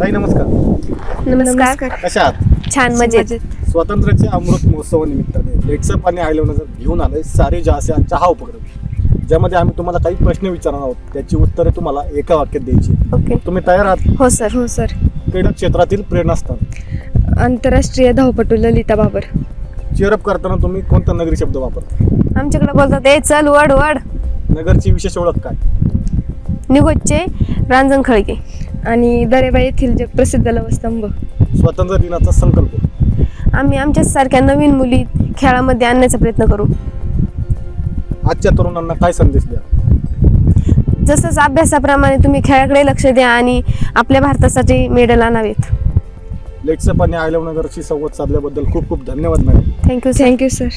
ताई नमस्कार. नमस्कार. कशा आहात? छान मजेत. स्वातंत्र्याच्या अमृत महोत्सवानिमित्ताने लेट्सअप आणि आयलवनर घेऊन आलोय सारे जहासे यांचा हा उपक्रम. ज्यामध्ये आम्ही तुम्हाला काही प्रश्न विचारणार आहोत त्याची उत्तरे तुम्हाला एका वाक्यात द्यायची ओके. तुम्ही तयार आहात? हो सर. हो सर. क्रीडा क्षेत्रातील प्रेरणास्थान आंतरराष्ट्रीय धावपटू ललिता बाबर. चेअरअप करताना तुम्ही कोणता नगरी शब्द वापरता? आमच्याकडे बोलतात ए चल वड वड नगरची विशेष ओळख काय? निघोजचे रांजण खळगे आणि दरेबा येथील जे प्रसिद्ध लवस्तंभ. स्वातंत्र्य दिनाचा संकल्प. आम्ही आमच्यासारख्या नवीन मुली खेळामध्ये आणण्याचा प्रयत्न करू. आजच्या तरुणांना काय संदेश द्या? जसंच अभ्यासाप्रमाणे तुम्ही खेळाकडे लक्ष द्या आणि आपल्या भारतासाठी मेडल आणावेत. लेट्सअप आणि आयलवनगरशी संवाद साधल्याबद्दल खूप खूप धन्यवाद मॅडम. Thank you thank you sir.